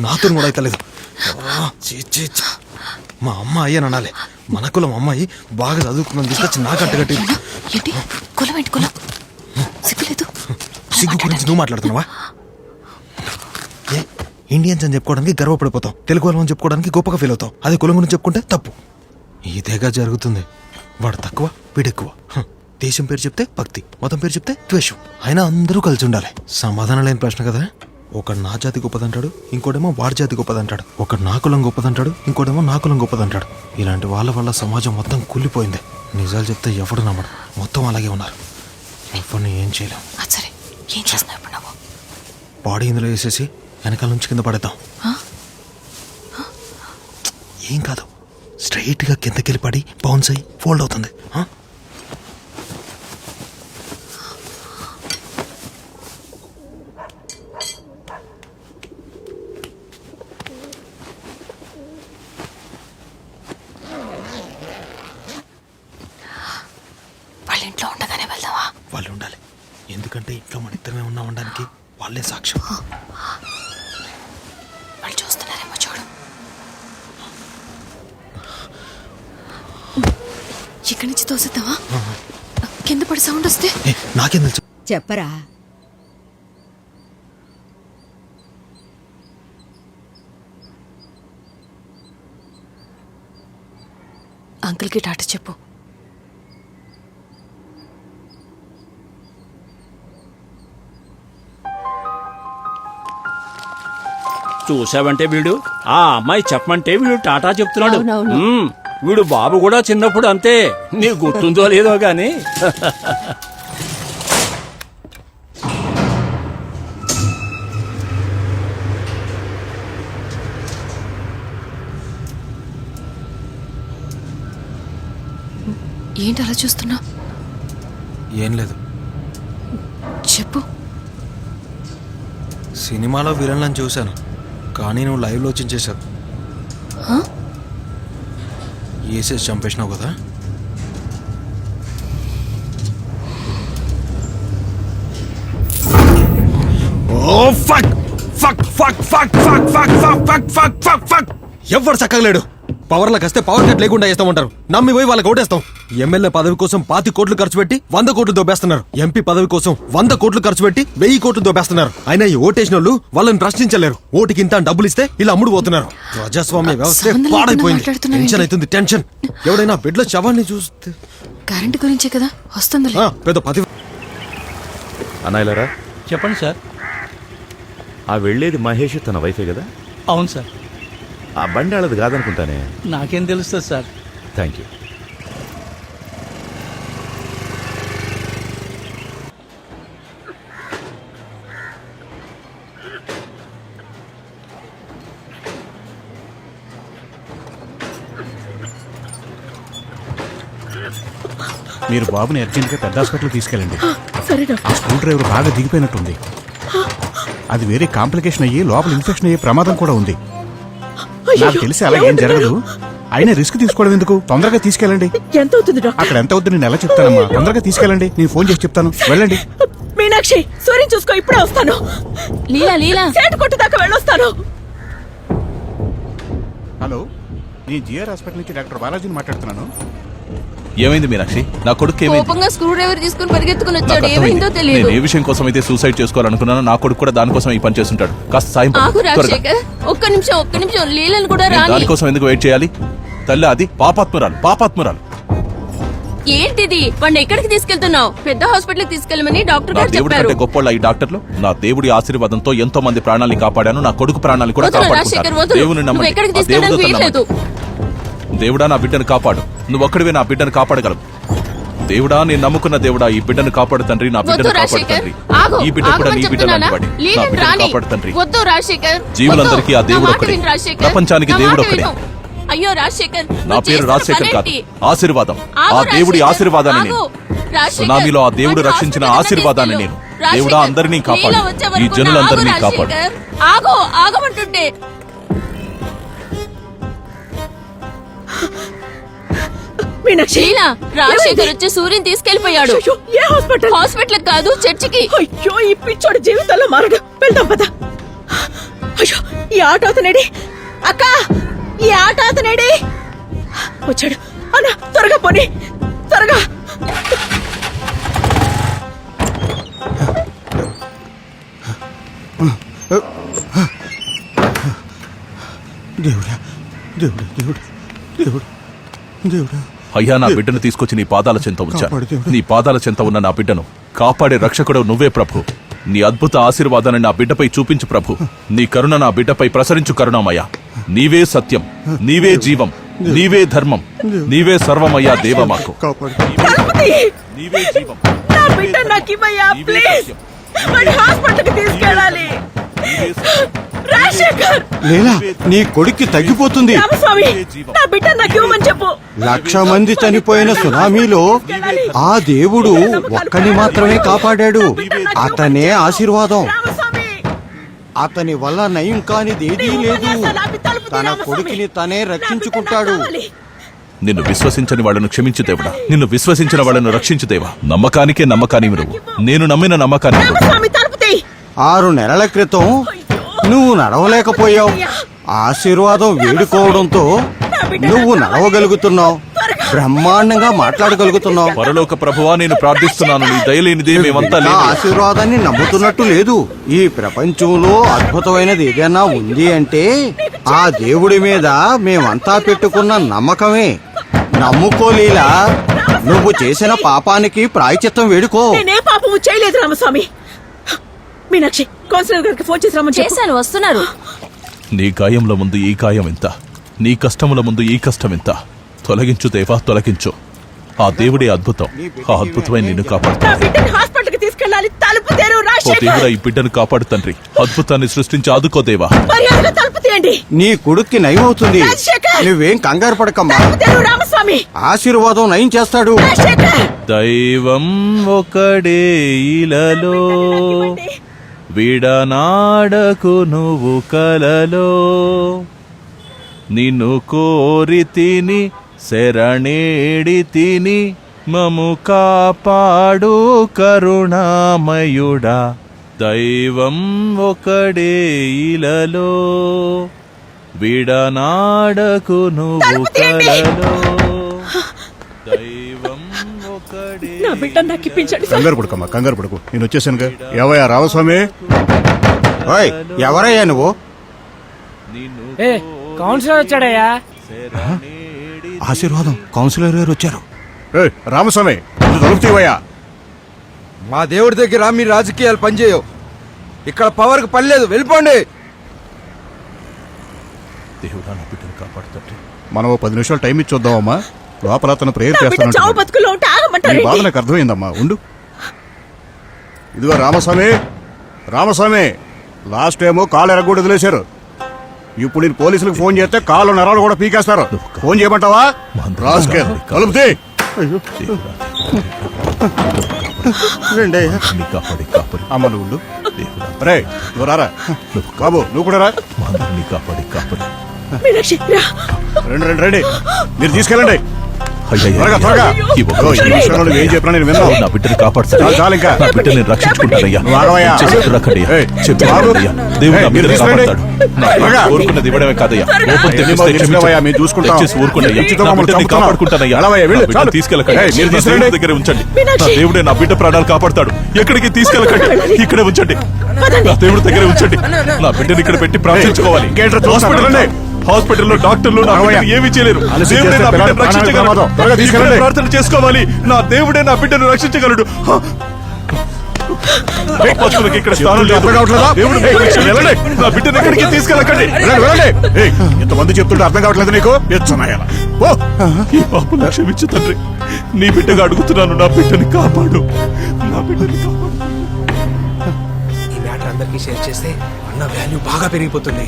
నాతో కూడా ఛీ. మా అమ్మ అయ్యని అనాలి. మన కులం అమ్మాయి బాగా చదువుకున్నది తీసుకొచ్చి కట్టి ఏంటి? కులం ఏంటి కులం? సిగ్గులేదు. సిగ్గు గురించి నువ్వు మాట్లాడుతున్నావా? ఇండియన్స్ అని చెప్పుకోవడానికి గర్వపడిపోతాం తెలుగు వాళ్ళని చెప్పుకోవడానికి గొప్పగా ఫీల్ అవుతాం అదే కులం గురించి చెప్పుకుంటే తప్పు. ఇదేగా జరుగుతుంది. వాడు తక్కువ వీడెక్కువ. దేశం పేరు చెప్తే భక్తి మతం పేరు చెప్తే ద్వేషం. అయినా అందరూ కలిసి ఉండాలి. సమాధానం లేని ప్రశ్న కదా? ఒకడు నా జాతి గొప్పదంటాడు ఇంకోటేమో వాడి జాతి గొప్పదంటాడు. ఒకడు నా కులం గొప్పదంటాడు ఇంకోటేమో నా కులం గొప్పదంటాడు. ఇలాంటి వాళ్ళ వల్ల సమాజం మొత్తం కూలిపోయింది నిజాలు చెప్తే ఎవడు నమ్మడు. మొత్తం అలాగే ఉన్నారు. ఎవరిని ఏం చేయలేం. సరే. ఏం చేస్తున్నావు ఇప్పుడు నువ్వు? బాడీ ఇందులో వేసేసి వెనకాల నుంచి కింద పడేద్దాం? ఏం కాదు. స్ట్రైట్గా కిందకెళ్ళి పడి బౌన్స్ అయ్యి ఫోల్డ్ అవుతుంది ఆ? వాళ్ళ ఇంట్లో ఉండగానే వెళ్దావా వాళ్ళు ఉండాలి. ఎందుకంటే ఇంట్లో మన ఇద్దరమే ఉన్నా ఉండడానికి వాళ్ళే సాక్ష్యం. వాళ్ళు చూస్తున్నారేమో చూడు. ఇక్కడి నుంచి తోసేద్దావా కింద పడి సౌండ్ వస్తే? నాకేం తెలుసు చెప్పరా? అంకుల్కి టాటా చెప్పు. చూసావంటే వీడు? ఆ అమ్మాయి చెప్పమంటే వీడు టాటా చెప్తున్నాడు. అవునవును. మ్మ్. వీడు బాబు కూడా చిన్నప్పుడు అంతే. నీ గుర్తుందో లేదో గాని. ఏంటి అలా చూస్తున్నా? ఏం లేదు. చెప్పు. సినిమాలో విలన్లను చూశాను. కానీ నువ్వు లైవ్లో చించేశావు హా? వేసేసి చంపేసినావు కదా? ఓ fuck fuck fuck fuck fuck fuck fuck fuck fuck fuck fuck ఎవ్వరు చక్కగలేడు? పవర్లకు వస్తే పవర్ కట్ లేకుండా చేస్తామంటారు. నమ్మి పోయి వాళ్ళకి ఓటేస్తాం. ఎమ్మెల్యే పదవి కోసం పాతి కోట్లు ఖర్చు పెట్టి వంద కోట్లు దోబేస్తున్నారు ఎంపీ పదవి కోసం వంద కోట్లు ఖర్చు పెట్టి వెయ్యి కోట్లు దోబేస్తున్నారు అయినా ఈ ఓటేసిన వాళ్ళు వాళ్ళని ప్రశ్నించలేరు. ఓటుకి ఇంత డబ్బులు ఇస్తే ఇలా అమ్ముడు పోతున్నారు ప్రజాస్వామ్య వ్యవస్థ పాడైపోయింది? టెన్షన్ అవుతుంది టెన్షన్. ఎవడైనా బెడ్లో శవాన్ని చూస్తే కరెంట్ గురించే కదా? వస్తుందిలే. ఆ, పెద్ద పది అన్నాయిలరా చెప్పండి సార్. ఆ వెళ్ళేది మహేష్ తన వైఫే కదా? అవును సార్. ఆ బండి వాళ్ళది కాదనుకుంటానే? నాకేం తెలుస్తుంది సార్. థ్యాంక్ యూ మీరు బాబుని అర్జెంట్గా పెద్ద హాస్పిటల్ తీసుకెళ్ళండి. సరే ఆ స్క్రూ డ్రైవర్ బాగా దిగిపోయినట్టుంది. అది వేరే కాంప్లికేషన్ అయ్యి లోపల ఇన్ఫెక్షన్ అయ్యే ప్రమాదం కూడా ఉంది. నాకు తెలిసి అలా ఏం జరగదు. అయినా రిస్క్ తీసుకోవడం ఎందుకు? తొందరగా తీసుకెళ్ళండి. ఎంత అవుతుంది డాక్టర్? అక్కడ ఎంత అవుతుంది నేను ఎలా చెప్తానమ్మా? తొందరగా తీసుకెళ్ళండి. నేను ఫోన్ చేసి చెప్తాను. వెళ్ళండి. మీనాక్షి సూర్యం చూసుకో ఇప్పుడే వస్తాను. లీలా లీలా. సేటు కొట్టు దాకా వెళ్ళొస్తాను. హలో నేను జిఆర్ హాస్పిటల్ నుంచి డాక్టర్ బాలాజీని మాట్లాడుతున్నాను. ఏమైంది మీనాక్షి? నా కొడుకు ఏమైంది? కోపంగా స్క్రూ డ్రైవర్ తీసుకుని పరిగెత్తుకుని నాకు వచ్చాడు అర్థమైంది. ఏమైందో తెలియదు నేను ఏ విషయం కోసం అయితే సూసైడ్ చేసుకోవాలనుకున్నానో నా కొడుకు కూడా దానికోసం ఈ పని చేస్తుంటాడు. కాస్త సాయం పడు. ఆగు త్వరగా. రాజశేఖర్ ఒక్క నిమిషం ఒక్క నిమిషం. లీలను కూడా నేను రాని దానికోసం ఎందుకు వెయిట్ చేయాలి? తల్లి అది పాపాత్మురాలు పాపాత్మురాలు. ఏంటిది? వాడిని ఎక్కడికి తీసుకెళ్తున్నావు? పెద్ద హాస్పిటల్ తీసుకెళ్ళమని డాక్టర్ నా గారు దేవుడి చెప్పారు. కంటే గొప్ప ఈ డాక్టర్లు నా దేవుడి ఆశీర్వాదంతో ఎంతో మంది ప్రాణాలని కాపాడాను నా కొడుకు ప్రాణాలు కూడా వదులు రాజశేఖర్ కాపాడుకుంటాను వదులు. దేవుని నువ్వు నమ్మండి. ఎక్కడికి ఆ దేవుడితో తీసుకెళ్ళడానికి వీల్లేదు. నమ్మండి. దేవుడా నా బిడ్డను కాపాడు నువ్వు ఒక్కడివే నా బిడ్డను కాపాడగలవు దేవుడా నేను నమ్ముకున్న దేవుడా ఈ బిడ్డను కాపాడు తండ్రి నా బిడ్డను కాపాడు తండ్రి ఈ బిడ్డ కూడా నీ బిడ్డ చెప్తున్నానా? లాంటి వాడే. నా బిడ్డను. కాపాడు తండ్రి జీవులందరికీ ఆ. దేవుడు ఒక్కడే. రాజశేఖర్. ప్రపంచానికి దేవుడు ఒక్కడే. విను. అయ్యో రాజశేఖర్ నా పేరు రాజశేఖర్ కాదు? ఆశీర్వాదం ఆ దేవుడి. ఆశీర్వాదాన్ని నేను సునామీలో ఆ దేవుడు రక్షించిన ఆశీర్వాదాన్ని. నేను. దేవుడా అందరినీ కాపాడు. ఈ జనులందరినీ కాపాడు. ఆగు ఆగమంటుంటే మీనాక్షి! లీలా రాజశేఖర్ వచ్చి సూర్యుని తీసుకెళ్ళిపోయాడు అయ్యో, ఏ హాస్పిటల్? హాస్పిటల్ కాదు చర్చికి. అయ్యో ఈ పిచ్చోడు జీవితంలో మారడు. వెళ్దాం పద. అయ్యో ఈ ఆటో అతనేడి? అక్క ఈ ఆటో అతనేడి? వచ్చాడు. అన్న త్వరగా పోనీ. త్వరగా. దేవుడా దేవుడా దేవుడా. దేవుడా దేవుడా. అయ్యా నా బిడ్డను తీసుకొచ్చి నీ పాదాల చెంత కాపాడు దేవుడా. నీ పాదాల చెంత ఉన్న నా బిడ్డను కాపాడే రక్షకుడు నువ్వే ప్రభు. నీ అద్భుత ఆశీర్వాదాన్ని నా బిడ్డపై చూపించు ప్రభు. నీ కరుణ నా బిడ్డపై ప్రసరించు కరుణామయ్య. నీవే సత్యం నీవే జీవం నీవే ధర్మం నీవే సర్వమయ్యా దేవ మాకు కాపాడు. తలుపుతీ. నీవే జీవం నా బిడ్డ నాకు ఇవ్వయ్యా నీవే ప్లీజ్. సత్యం. వాడి హాస్పిటల్కి తీసుకెళ్ళాలి. నీవే సత్యం. రాజశేఖర్! లేలా నీ కొడుక్కి తగ్గిపోతుంది. రామస్వామి నా బిడ్డ నాకు ఇవ్వమని చెప్పు. లక్ష మంది చనిపోయిన సునామీలో ఆ దేవుడు ఒక్కని మాత్రమే కాపాడాడు. అతనే ఆశీర్వాదం. రామస్వామి అతని వల్ల నయం కానిదేదీ లేదు. తన కొడుకుని తనే రక్షించుకుంటాడు. నిన్ను విశ్వసించని వాళ్ళను క్షమించు దేవుడా. నిన్ను విశ్వసించిన వాళ్ళను రక్షించు దేవా నమ్మకానికే నమ్మకాని నువ్వు నేను నమ్మిన నమ్మకాని నువ్వు. రామస్వామి తలుపుతీ ఆరు నెలల క్రితం నువ్వు నడవలేకపోయావు. ఆశీర్వాదం వేడుకోవడంతో నువ్వు నడవగలుగుతున్నావు. బ్రహ్మాండంగా మాట్లాడగలుగుతున్నావు. పరలోక ప్రభువా నేను ప్రార్థిస్తున్నాను. నీ దయలేనిదే మేమంతా నా లేదు ఆశీర్వాదాన్ని నమ్ముతున్నట్టు లేదు. ఈ ప్రపంచంలో అద్భుతమైనది ఏదైనా ఉంది అంటే ఆ దేవుడి మీద మేమంతా పెట్టుకున్న నమ్మకమే. నమ్ముకోలేలా? నువ్వు చేసిన పాపానికి ప్రాయచిత్తం వేడుకో. నేనే పాపము చేయలేదు రామస్వామి. మీనాక్షి కౌన్సిలర్ గారికి ఫోన్ చేసి రమ్మని చెప్పు. చేశాను వస్తున్నారు. నీ గాయముల ముందు ఈ గాయం ఎంత? నీ కష్టముల ముందు ఈ కష్టం ఎంత? తొలగించు దేవా తొలగించు. ఆ దేవుడే అద్భుతం. ఆ అద్భుతమైన నిన్ను కాపాడు నా బిడ్డని హాస్పిటల్కి తీసుకెళ్ళాలి. తలుపు తెరు ఓ రాజశేఖర్ దేవుడా ఈ బిడ్డను కాపాడు తండ్రి. అద్భుతాన్ని సృష్టించి ఆదుకో దేవా. మర్యాదగా తలుపు తీయండి. నీ కొడుక్కి నయం అవుతుంది! నువ్వేం కంగారు పడకమ్మా. రామస్వామి. ఆశీర్వాదం నయం చేస్తాడు. దైవం ఒకడే ఇలలో. విడనాడకు నువ్వు కలలో. నిన్ను కోరి తిని శరణేడి తిని మము కాపాడు కరుణామయుడా. దైవం ఒకడే ఇలలో విడనాడకు నువ్వు. కలలో. దైవం ఒకడే నా బిడ్డ నాకు ఇప్పించండి సార్. కంగారు పడుకమ్మా కంగారు పడుకు. నేను వచ్చేసానుగా. ఏవయ్యా రామస్వామి? ఓయ్ ఎవరయ్యా నువ్వు? నిన్ను ఏ కౌన్సిలర్ వచ్చాడయ్యా. ఆశీర్వాదం కౌన్సిలర్ గారు వచ్చారు. ఏయ్, రామస్వామి దొరుకుతావయ్యా మా దేవుడి దగ్గర మీ రాజకీయాలు పనిచేయవు. ఇక్కడ పవర్కి పని లేదు. వెళ్ళిపోండి. దేవుడా నా బిడ్డను కాపాడుతండ్రి మనం ఓ పది నిమిషాలు టైం ఇచ్చి చూద్దామమ్మా లోపల అతను ప్రేయర్ చేస్తాను బాధ నాకు అర్థమైందమ్మా. ఉండు. ఇదిగో రామస్వామి రామస్వామి లాస్ట్ టైము కాలు ఎరగొడు వదిలేశారు. ఇప్పుడు నేను పోలీసులకు ఫోన్ చేస్తే కాళ్ళు నరాలు కూడా పీకేస్తారు. ఫోన్ చేయమంటావా? రాజకీయ కలుపుతే దేవుడా రండి అయ్యా. నీ కాపాడి కాపాడి అమ్మ నువ్వు ఉండు. దేవుడా రే నువ్వు రారా? బాబు నువ్వు కూడా రా. కాపాడి కాపాడి రండి రండి రండి. మీరు తీసుకెళ్ళండి. త్వరగా త్వరగా ఈ ఇదిగో, ఈ విషయంలో నువ్వు ఏం చెప్పినా నేను నా కాపాడుతాను చాలు, చాలు ఇంకా. నా బిడ్డని నేను రక్షించుకుంటానయ్యా నువ్వు ఆగవయ్యా. చేసి రక్కడయ్యా ఏయ్, చెప్పి దేవుడు నా ఏయ్, మీరు బిడ్డను తీసుకురండి. కాపాడతాడు త్వరగా. బిడ్డ కోరుకున్నది ఇవ్వడమే కాదయ్యా కోపం మేము చూసుకుంటాం. దయచేసి బిడ్డని చంపుతున్నాం. కాపాడుకుంటానయ్యా వెళ్ళవయ్యా, వెళ్ళు, బిడ్డని చాలు. తీసుకెళ్ళకండి ఏయ్, మీరు నా దేవుడి దగ్గర ఉంచండి నా మీనాక్షి. దేవుడే నా బిడ్డ ప్రాణాలు కాపాడతాడు ఎక్కడికి తీసుకెళ్ళకండి ఇక్కడే ఉంచండి నా దేవుడి దగ్గరే ఉంచండి నా బిడ్డని ఇక్కడ పెట్టి ప్రార్థించుకోవాలి ఇంకేంట్రా చూస్తున్నా? హాస్పిటల్లో వెళ్ళండి. హాస్పిటల్లో డాక్టర్లు ఏమీ చేయలేరు. దేవుడే నా బిడ్డను రక్షించగలడు. ప్రార్థన చేసుకోవాలి. నా దేవుడే నా బిడ్డను రక్షించగలడు. ఇక్కడ స్థానం? దేవుడు. నా బిడ్డను ఎక్కడికి తీసుకెళ్ళకండి. ఎంతమంది చెప్తుంటే అర్థం కావట్లేదు నీకు? ఈ పాపను క్షమించు తండ్రి. నీ బిడ్డగా అడుగుతున్నాను నా బిడ్డని కాపాడు. నా బిడ్డని కాపాడు. ఈ మ్యాటర్ అందరికీ షేర్ చేస్తే అన్న వాల్యూ బాగా పెరిగిపోతుంది.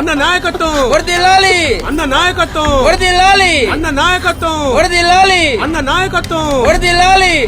అన్న నాయకత్వం. వరదిల్లాలి అన్న నాయకత్వం. వరదిల్లాలి అన్న నాయకత్వం. వరదిల్లాలి అన్న నాయకత్వం. వరదిల్లాలి